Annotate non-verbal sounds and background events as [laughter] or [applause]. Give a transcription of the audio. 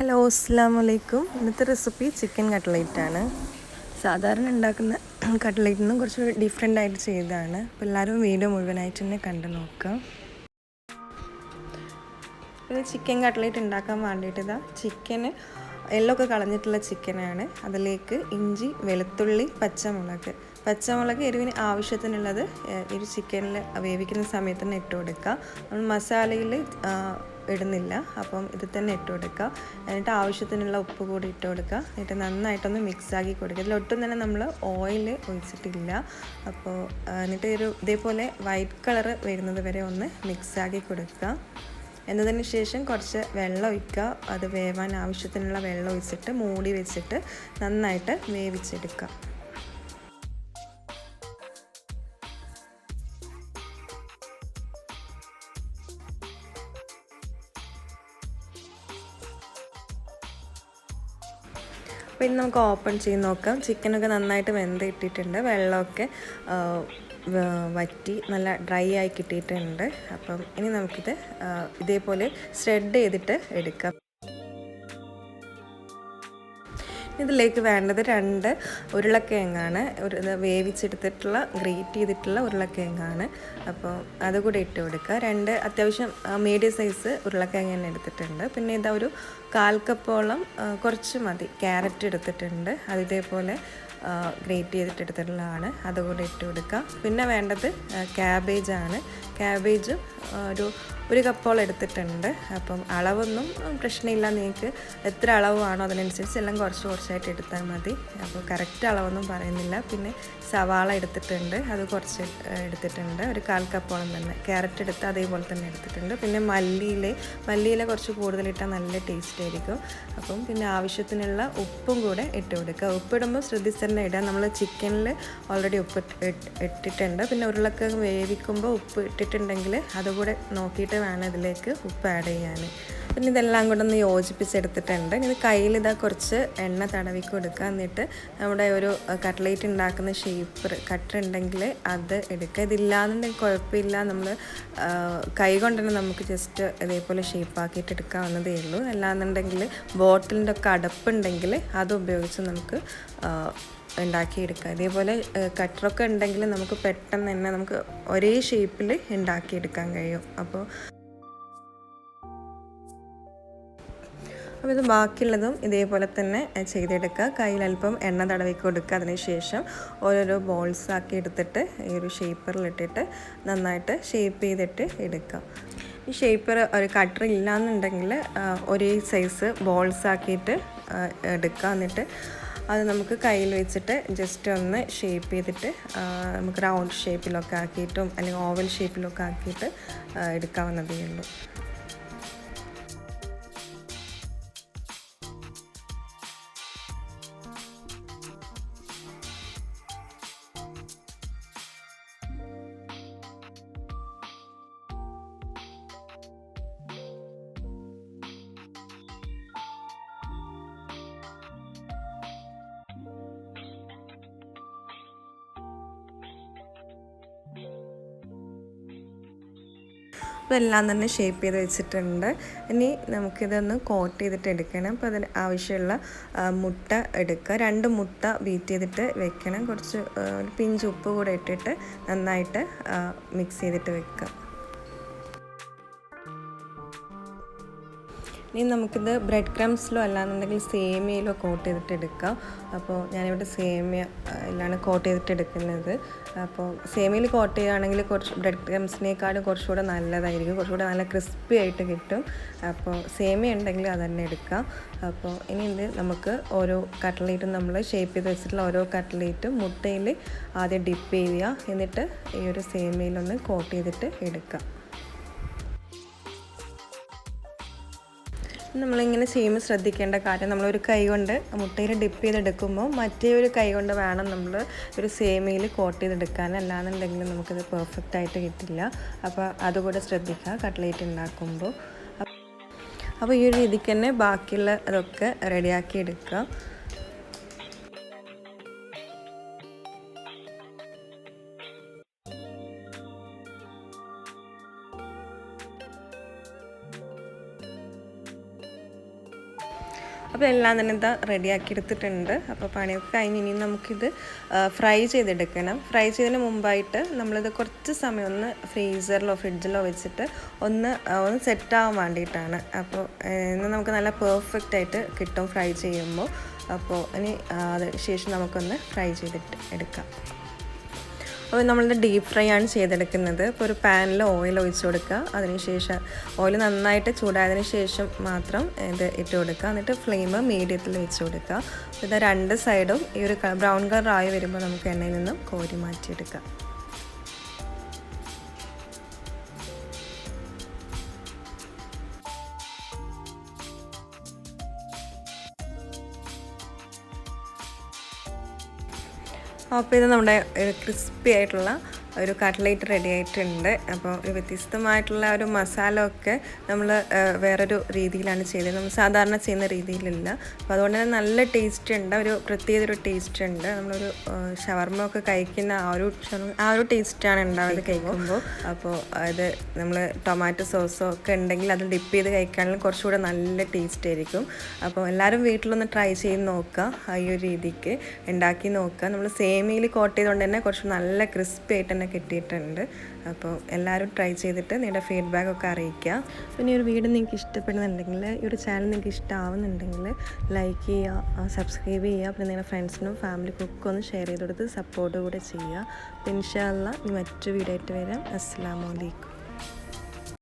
Hello അസ്സാം വലൈക്കും ഇന്നത്തെ റെസിപ്പി ചിക്കൻ കട്ട്ലേറ്റ് ആണ് സാധാരണ ഉണ്ടാക്കുന്ന [clears throat] കട്ട്ലേറ്റിൽ നിന്നും കുറച്ച് ഡിഫറെന്റ് ആയിട്ട് ചെയ്തതാണ്. അപ്പോൾ എല്ലാവരും വീഡിയോ മുഴുവനായിട്ട് തന്നെ കണ്ടു നോക്കുക. ഇത് ചിക്കൻ കട്ട്ലേറ്റ് ഉണ്ടാക്കാൻ വേണ്ടിയിട്ട് ഇതാ ചിക്കന് എല്ലൊക്കെ കളഞ്ഞിട്ടുള്ള ചിക്കനാണ്. അതിലേക്ക് ഇഞ്ചി വെളുത്തുള്ളി പച്ചമുളക്. പച്ചമുളക് എരിവിന് ആവശ്യത്തിനുള്ളത് ഒരു ചിക്കനിൽ വേവിക്കുന്ന സമയത്ത് തന്നെ ഇട്ട് കൊടുക്കുക. നമ്മൾ മസാലയിൽ ഇടുന്നില്ല. അപ്പം ഇത് തന്നെ ഇട്ട് കൊടുക്കുക. എന്നിട്ട് ആവശ്യത്തിനുള്ള ഉപ്പ് കൂടി ഇട്ട് കൊടുക്കുക. എന്നിട്ട് നന്നായിട്ടൊന്ന് മിക്സ് ആക്കി കൊടുക്കുക. ഇതിലൊട്ടും തന്നെ നമ്മൾ ഓയിൽ ഒഴിച്ചിട്ടില്ല. അപ്പോൾ എന്നിട്ട് ഒരു ഇതേപോലെ വൈറ്റ് കളറ് വരുന്നത് വരെ ഒന്ന് മിക്സ് ആക്കി കൊടുക്കുക. എന്നതിന് ശേഷം കുറച്ച് വെള്ളം ഒഴിക്കുക. അത് വേവാൻ ആവശ്യത്തിനുള്ള വെള്ളം ഒഴിച്ചിട്ട് മൂടി വെച്ചിട്ട് നന്നായിട്ട് വേവിച്ചെടുക്കുക. അപ്പോൾ ഇനി നമുക്ക് ഓപ്പൺ ചെയ്ത് നോക്കാം. ചിക്കനൊക്കെ നന്നായിട്ട് വെന്ത് ഇട്ടിട്ടുണ്ട് വെള്ളമൊക്കെ വറ്റി നല്ല ഡ്രൈ ആയി കിട്ടിയിട്ടുണ്ട്. അപ്പം ഇനി നമുക്കിത് ഇതേപോലെ സ്പ്രെഡ് ചെയ്തിട്ട് എടുക്കാം. ഇതിലേക്ക് വേണ്ടത് രണ്ട് ഉരുളക്കിഴങ്ങാണ്. ഒരു വേവിച്ചെടുത്തിട്ടുള്ള ഗ്രേറ്റ് ചെയ്തിട്ടുള്ള ഉരുളക്കിഴങ്ങാണ്. അപ്പോൾ അതുകൂടി ഇട്ട് കൊടുക്കുക. രണ്ട് അത്യാവശ്യം മീഡിയം സൈസ് ഉരുളക്കിഴങ്ങ തന്നെ എടുത്തിട്ടുണ്ട്. പിന്നെ ഇതാ ഒരു കാൽ കപ്പോളം കുറച്ച് മതി. ക്യാരറ്റ് എടുത്തിട്ടുണ്ട്. അത് ഇതേപോലെ ഗ്രേറ്റ് ചെയ്തിട്ട് എടുത്തിട്ടുള്ളതാണ്. അതുകൂടി ഇട്ട് കൊടുക്കുക. പിന്നെ വേണ്ടത് ക്യാബേജാണ്. ക്യാബേജും ഒരു ഒരു കപ്പോളം എടുത്തിട്ടുണ്ട്. അപ്പം അളവൊന്നും പ്രശ്നമില്ല. നിങ്ങൾക്ക് എത്ര അളവാണോ അതിനനുസരിച്ച് എല്ലാം കുറച്ച് കുറച്ചായിട്ട് എടുത്താൽ മതി. അപ്പോൾ കറക്റ്റ് അളവൊന്നും പറയുന്നില്ല. പിന്നെ സവാള എടുത്തിട്ടുണ്ട്. അത് കുറച്ച് എടുത്തിട്ടുണ്ട്. ഒരു കാൽ കപ്പോളം തന്നെ. ക്യാരറ്റ് എടുത്ത് അതേപോലെ തന്നെ എടുത്തിട്ടുണ്ട്. പിന്നെ മല്ലിയില. മല്ലിയില കുറച്ച് കൂടുതലിട്ടാൽ നല്ല ടേസ്റ്റ് ആയിരിക്കും. അപ്പം പിന്നെ ആവശ്യത്തിനുള്ള ഉപ്പും കൂടെ ഇട്ട് കൊടുക്കുക. ഉപ്പിടുമ്പോൾ ശ്രദ്ധിച്ച് തന്നെ ഇടുക. നമ്മൾ ചിക്കനിൽ ഓൾറെഡി ഉപ്പ് ഇട്ടിട്ടുണ്ട്. പിന്നെ ഉരുളക്കിഴങ്ങ് വേവിക്കുമ്പോൾ ഉപ്പ് ഇട്ടിട്ടുണ്ടെങ്കിൽ അതുകൂടെ നോക്കിയിട്ട് വേണം ഇതിലേക്ക് ഉപ്പ് ആഡ് ചെയ്യാൻ. പിന്നെ ഇതെല്ലാം കൂടെ ഒന്ന് യോജിപ്പിച്ചെടുത്തിട്ടുണ്ട് ഇത് കയ്യിൽ ഇതാ കുറച്ച് എണ്ണ തടവി കൊടുക്കുക. എന്നിട്ട് നമ്മുടെ ഒരു കട്ട്ലേറ്റ് ഉണ്ടാക്കുന്ന ഷേപ്പ് കട്ടർ ഉണ്ടെങ്കിൽ അത് എടുക്കുക. ഇതില്ലാന്നുണ്ടെങ്കിൽ കുഴപ്പമില്ല. നമ്മൾ കൈ കൊണ്ട് തന്നെ നമുക്ക് ജസ്റ്റ് ഇതേപോലെ ഷേപ്പ് ആക്കിയിട്ട് എടുക്കാവുന്നതേ ഉള്ളൂ. അല്ലാന്നുണ്ടെങ്കിൽ ബോട്ടിലിന്റെ ഒക്കെ അടപ്പുണ്ടെങ്കിൽ അത് ഉപയോഗിച്ച് നമുക്ക് ഉണ്ടാക്കിയെടുക്കുക. ഇതേപോലെ കട്ടറൊക്കെ ഉണ്ടെങ്കിൽ നമുക്ക് പെട്ടെന്ന് തന്നെ നമുക്ക് ഒരേ ഷേപ്പിൽ ഉണ്ടാക്കിയെടുക്കാൻ കഴിയും. അപ്പോൾ അപ്പോൾ ഇത് ബാക്കിയുള്ളതും ഇതേപോലെ തന്നെ ചെയ്തെടുക്കുക. കയ്യിൽ അല്പം എണ്ണ തടവി കൊടുക്കുക. അതിനുശേഷം ഓരോരോ ബോൾസ് ആക്കി എടുത്തിട്ട് ഈ ഒരു ഷേപ്പറിലിട്ടിട്ട് നന്നായിട്ട് ഷേപ്പ് ചെയ്തിട്ട് എടുക്കുക. ഈ ഷേപ്പർ ഒരു കട്ടർ ഇല്ലയെന്നുണ്ടെങ്കിൽ ഒരേ സൈസ് ബോൾസ് ആക്കിയിട്ട് എടുക്കുക. എന്നിട്ട് അത് നമുക്ക് കയ്യിൽ വെച്ചിട്ട് ജസ്റ്റ് ഒന്ന് ഷേപ്പ് ചെയ്തിട്ട് നമുക്ക് റൗണ്ട് ഷേപ്പിലൊക്കെ ആക്കിയിട്ടും അല്ലെങ്കിൽ ഓവൽ ഷേപ്പിലൊക്കെ ആക്കിയിട്ട് എടുക്കാവുന്നതേ ഉള്ളൂ. അപ്പോൾ എല്ലാം തന്നെ ഷേപ്പ് ചെയ്ത് വെച്ചിട്ടുണ്ട്. ഇനി നമുക്കിതൊന്ന് കോട്ട് ചെയ്തിട്ട് എടുക്കണം. അപ്പോൾ അതിന് ആവശ്യമുള്ള മുട്ട എടുക്കുക. രണ്ട് മുട്ട ബീറ്റ് ചെയ്തിട്ട് വെക്കണം. കുറച്ച് ഒരു പിഞ്ച് ഉപ്പ് കൂടെ ഇട്ടിട്ട് നന്നായിട്ട് മിക്സ് ചെയ്തിട്ട് വെക്കുക. ഇനി നമുക്കിത് ബ്രെഡ് ക്രംസിലോ അല്ലാന്നുണ്ടെങ്കിൽ സേമിയയിലോ കോട്ട് ചെയ്തിട്ട് എടുക്കാം. അപ്പോൾ ഞാനിവിടെ സേമിയ എല്ലാം കോട്ട് ചെയ്തിട്ട് എടുക്കുന്നത്. അപ്പോൾ സേമിയയിൽ കോട്ട് ചെയ്യുകയാണെങ്കിൽ കുറച്ച് ബ്രെഡ് ക്രംസിനേക്കാളും കുറച്ചുകൂടെ നല്ലതായിരിക്കും. കുറച്ചുകൂടെ നല്ല ക്രിസ്പി ആയിട്ട് കിട്ടും. അപ്പോൾ സേമിയ ഉണ്ടെങ്കിൽ അത് തന്നെ എടുക്കാം. അപ്പോൾ ഇനി ഇത് നമുക്ക് ഓരോ കട്ട്ലേറ്റും നമ്മൾ ഷേപ്പ് ചെയ്ത് വെച്ചിട്ടുള്ള ഓരോ കട്ട്ലേറ്റും മുട്ടയിൽ ആദ്യം ഡിപ്പ് ചെയ്യുക. എന്നിട്ട് ഈ ഒരു സേമിയയിലൊന്ന് കോട്ട് ചെയ്തിട്ട് എടുക്കാം. നമ്മളിങ്ങനെ ചെയ്യുമ്പോൾ ശ്രദ്ധിക്കേണ്ട കാര്യം നമ്മളൊരു കൈ കൊണ്ട് മുട്ടയിൽ ഡിപ്പ് ചെയ്തെടുക്കുമ്പോൾ മറ്റേ ഒരു കൈ കൊണ്ട് വേണം നമ്മൾ ഒരു സേമിയിൽ കോട്ട് ചെയ്തെടുക്കാൻ. അല്ലാന്നുണ്ടെങ്കിൽ നമുക്കത് പെർഫെക്റ്റ് ആയിട്ട് കിട്ടില്ല. അപ്പോൾ അതുകൂടെ ശ്രദ്ധിക്കുക. കട്ട്ലേറ്റ് ഉണ്ടാക്കുമ്പോൾ. അപ്പോൾ ഈ ഒരു രീതിക്ക് തന്നെ ബാക്കിയുള്ള അതൊക്കെ റെഡിയാക്കി എടുക്കുക. അപ്പോൾ എല്ലാം തന്നെ ഇതാ റെഡിയാക്കി എടുത്തിട്ടുണ്ട്. അപ്പോൾ പണിയൊക്കെ കഴിഞ്ഞ് ഇനി നമുക്കിത് ഫ്രൈ ചെയ്തെടുക്കണം. ഫ്രൈ ചെയ്തതിന് മുമ്പായിട്ട് നമ്മളിത് കുറച്ച് സമയം ഒന്ന് ഫ്രീസറിലോ ഫ്രിഡ്ജിലോ വെച്ചിട്ട് ഒന്ന് ഒന്ന് സെറ്റാവാൻ വേണ്ടിയിട്ടാണ്. അപ്പോൾ ഇന്ന് നമുക്ക് നല്ല പെർഫെക്റ്റ് ആയിട്ട് കിട്ടും ഫ്രൈ ചെയ്യുമ്പോൾ. അപ്പോൾ ഇനി അത് ശേഷം നമുക്കൊന്ന് ഫ്രൈ ചെയ്തിട്ട് എടുക്കാം. അപ്പോൾ നമ്മളിത് ഡീപ്പ് ഫ്രൈ ആണ് ചെയ്തെടുക്കുന്നത്. അപ്പോൾ ഒരു പാനിൽ ഓയിൽ ഒഴിച്ച് കൊടുക്കുക. അതിനുശേഷം ഓയിൽ നന്നായിട്ട് ചൂടായതിനു ശേഷം മാത്രം ഇത് ഇട്ട് കൊടുക്കുക. എന്നിട്ട് ഫ്ലെയിം മീഡിയത്തിൽ വെച്ച് കൊടുക്കുക. ഇത് രണ്ട് സൈഡും ഈ ഒരു ബ്രൗൺ കളർ ആയി വരുമ്പോൾ നമുക്ക് എണ്ണയിൽ നിന്നും കോരി മാറ്റിയെടുക്കാം. അപ്പോൾ ഇത് നമ്മുടെ ഒരു ക്രിസ്പി ആയിട്ടുള്ള ഒരു കട്ട്ലേറ്റ് റെഡി ആയിട്ടുണ്ട്. അപ്പോൾ വ്യത്യസ്തമായിട്ടുള്ള ഒരു മസാല ഒക്കെ നമ്മൾ വേറൊരു രീതിയിലാണ് ചെയ്തത്. നമ്മൾ സാധാരണ ചെയ്യുന്ന രീതിയിലല്ല. അപ്പോൾ അതുകൊണ്ട് തന്നെ നല്ല ടേസ്റ്റ് ഉണ്ട്. ഒരു പ്രത്യേക ഒരു ടേസ്റ്റ് ഉണ്ട്. നമ്മളൊരു ഷവർമ ഒക്കെ കഴിക്കുന്ന ആ ഒരു ആ ഒരു ടേസ്റ്റാണ് ഉണ്ടാവുന്നത് കഴിക്കുമ്പോൾ അപ്പോൾ അത് നമ്മൾ ടൊമാറ്റോ സോസോ ഒക്കെ ഉണ്ടെങ്കിൽ അത് ഡിപ്പ് ചെയ്ത് കഴിക്കാനുള്ള കുറച്ചുകൂടെ നല്ല ടേസ്റ്റ് ആയിരിക്കും. അപ്പോൾ എല്ലാവരും വീട്ടിലൊന്ന് ട്രൈ ചെയ്ത് നോക്കുക ഈ ഒരു രീതിക്ക്. ഉണ്ടാക്കി നോക്കുക നമ്മൾ സേമിയിൽ കോട്ട് ചെയ്തുകൊണ്ട് തന്നെ കുറച്ച് നല്ല ക്രിസ്പി ആയിട്ട് തന്നെ കിട്ടിയിട്ടുണ്ട്. അപ്പോൾ എല്ലാവരും ട്രൈ ചെയ്തിട്ട് നിങ്ങളുടെ ഫീഡ്ബാക്ക് ഒക്കെ അറിയിക്കുക. പിന്നെ ഒരു വീട് നിങ്ങൾക്ക് ഇഷ്ടപ്പെടുന്നുണ്ടെങ്കിൽ ഈ ഒരു ചാനൽ നിങ്ങൾക്ക് ഇഷ്ടമാവുന്നുണ്ടെങ്കിൽ ലൈക്ക് ചെയ്യുക സബ്സ്ക്രൈബ് ചെയ്യുക പിന്നെ നിങ്ങളുടെ ഫ്രണ്ട്സിനും ഫാമിലിക്കും ഒക്കെ ഒന്ന് ഷെയർ ചെയ്ത് കൊടുത്ത് സപ്പോർട്ട് കൂടെ ചെയ്യുക. അപ്പോൾ ഇൻഷാല്ല ഇനി മറ്റൊരു വീഡിയോ ആയിട്ട് വരാം. അസ്സാം വലൈക്കും